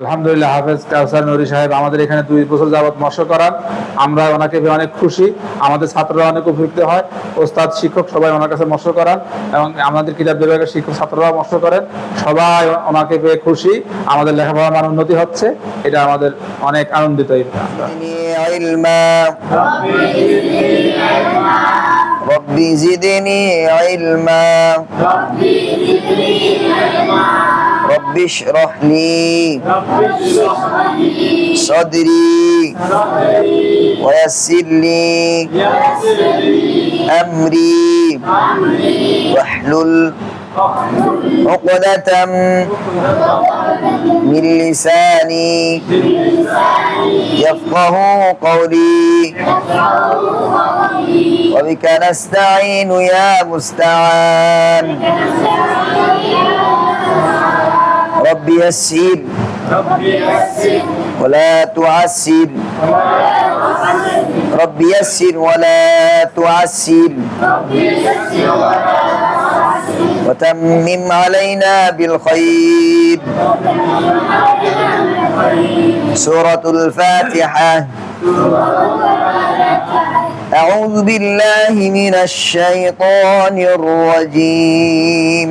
আলহামদুলিল্লাহ হাফেজ কাউসার নুরি সাহেব আমাদের এখানে দুই বছর যাবত মৎস্য করান আমরা ওনাকে পেয়ে অনেক খুশি আমাদের ছাত্ররা অনেক উপকৃত হয় ওস্তাদ শিক্ষক সবাই ওনার কাছে মৎস্য করান এবং আমাদের কিতাব বিভাগের শিক্ষক ছাত্ররাও মৎস্য করেন সবাই ওনাকে পেয়ে খুশি আমাদের লেখাপড়ার মান উন্নতি হচ্ছে এটা আমাদের অনেক আনন্দিত এই আমরা। زدني علما ربي زدني علما ربي اشرح لي صدري ويسر لي أمري واحلل عقدة من لساني يفقه قولي وبك نستعين يا مستعان. ربي يسر. ولا تعسر. ربي يسر ولا تعسر. وتمم علينا بالخير. سورة الفاتحة. أعوذ بالله من الشيطان الرجيم.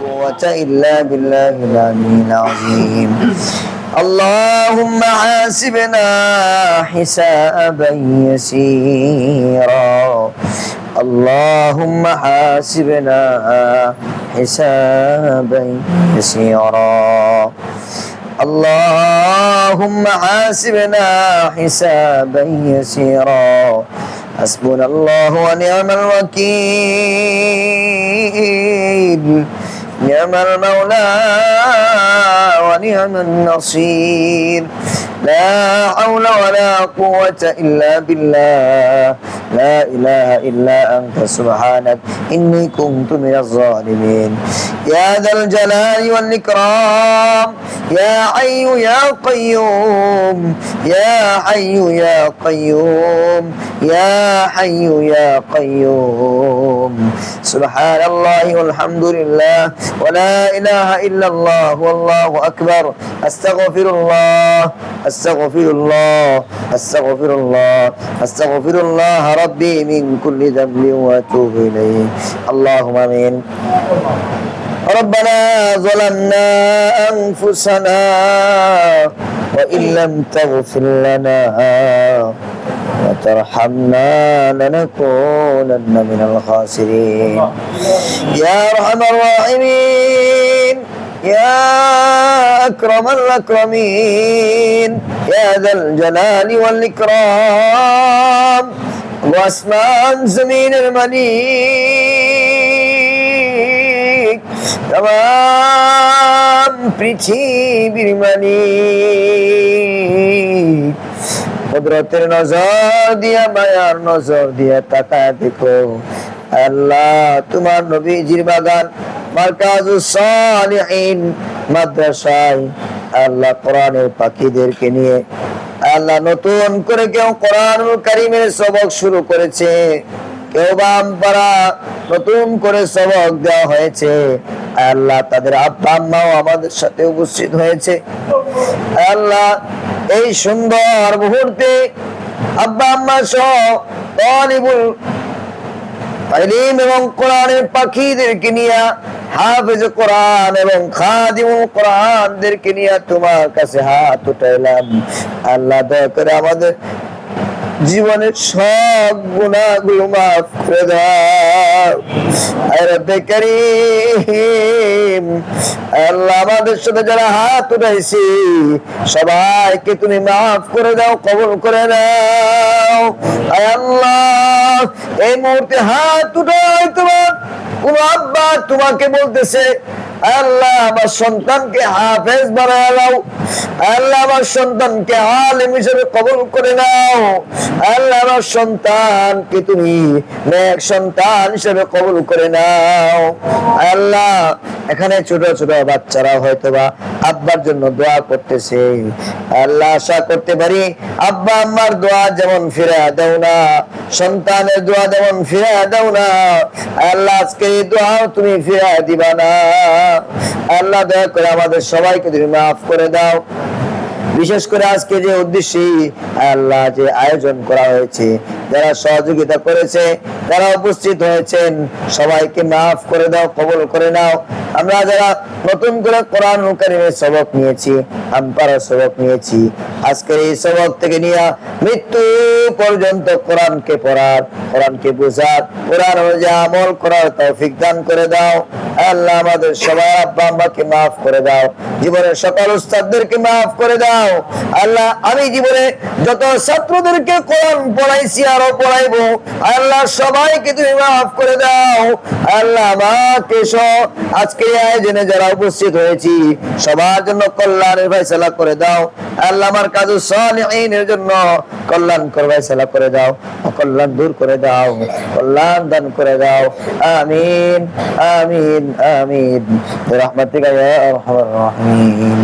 قوة إلا بالله العلي العظيم. اللهم حاسبنا حسابا يسيرا. اللهم حاسبنا حسابا يسيرا. اللهم حاسبنا حسابا يسيرا. حسبنا الله ونعم الوكيل. نعم المولى ونعم النصير. لا حول ولا قوة إلا بالله. لا إله إلا أنت سبحانك إني كنت من الظالمين. يا ذا الجلال والإكرام يا حي يا قيوم يا حي يا قيوم يا حي يا قيوم. سبحان الله والحمد لله ولا إله إلا الله والله أكبر. أستغفر الله. أستغفر الله أستغفر الله أستغفر الله ربي من كل ذنب وأتوب إليه. اللهم آمين. ربنا ظلمنا أنفسنا وإن لم تغفر لنا وترحمنا لنكونن من الخاسرين. يا أرحم الراحمين. يا أكرم الأكرمين يا ذا الجلال والإكرام وأسمان زمين المليك تمام পৃথিবীর মালিক কুদরতের নজর দিয়া মায়ার নজর দিয়া তাকায় দেখো আল্লাহ তোমার নবীজির বাগান মার্কাজুস সালিহিন, মাদ্রাসায় আল্লাহ কোরআনের পাখিদেরকে নিয়ে আল্লাহ নতুন করে কেউ কোরআনুল কারিমের সবক শুরু করেছে, কেউ পাড়া নতুন করে সবক দেওয়া হয়েছে, আল্লাহ তাদের আব্বা আম্মাও আমাদের সাথে উপস্থিত হয়েছে। আল্লাহ এই সুন্দর মুহূর্তে আব্বা আম্মা সহ তালিবুল তালিম এবং কোরআনের পাখিদেরকে নিয়ে হাফেজ কোরআন এবং খাদিমুল কোরআনদেরকে নিয়ে তোমার কাছে হাত উঠাইলাম। আল্লাহ দয়া করে আমাদের জীবনের সব গুণাগুলো মাফ করে দাও। আল্লাহ আমাদের সাথে যারা হাত উঠাইছি, সবাইকে তুমি মাফ করে দাও, কবল করে দাও আল্লাহ। এই মুহূর্তে হাত উঠাই তোমার। কোন আব্বা তোমাকে বলতেছে, আল্লাহ, আমার সন্তানকে হাফেজ বানায় দাও আল্লাহ, আমার সন্তানকে আলেম হিসেবে কবল করে নাও। আল্লাহ, আমার সন্তানকে তুমি নেক সন্তান হিসেবে কবল করে নাও। আল্লাহ, এখানে ছোট ছোট বাচ্চারা হয়তো বা আব্বার জন্য দোয়া করতেছে। আল্লাহ, আশা করতে পারি আব্বা, আম্মার দোয়া যেমন ফিরে দাও না সন্তানের দোয়া যেমন ফিরা দাও না, আল্লাহ আজকে এই দোয়া তুমি ফিরা দিবা না। আল্লাহ দয়া করে আমাদের সবাইকে তুমি মাফ করে দাও। বিশেষ করে আজকে যে উদ্দেশ্যে আল্লাহ যে আয়োজন করা হয়েছে যারা সহযোগিতা করেছে যারা উপস্থিত হয়েছেন। সবাইকে মাফ করে দাও, কবল করে নাও। আমরা যারা নতুন করে কোরআন কারিমের সবক নিয়েছি আমপারা সবক নিয়েছি, আজকের এই সবক থেকে নিয়ে মৃত্যু পর্যন্ত কোরআনকে পড়ার, কোরআনকে বোঝার, কোরআন অনুযায়ী আমল করার তৌফিক দান করে দাও। আল্লাহ, আমাদের সবাই আব্বা আম্মাকে মাফ করে দাও। জীবনের সকল উস্তাদদেরকে মাফ করে দাও। আল্লাহ, আমি জীবনে যত ছাত্রদেরকে কোরআন পড়াইছি আরও পড়াইবো আল্লাহ সবাইকে তুমি মাফ করে দাও। আল্লাহ আমাকে আজকে আয়োজনে যারা উপস্থিত হয়েছি, সবার জন্য কল্যাণের ফয়সালা করে দাও। আল্লাহ আমার কাজু সালিহিনের জন্য কল্যাণ কর ফয়সালা করে দাও। অকল্যাণ দূর করে দাও, কল্যাণ দান করে দাও। আমিন আমিন আমিন। রহমতিকা রাহিমিন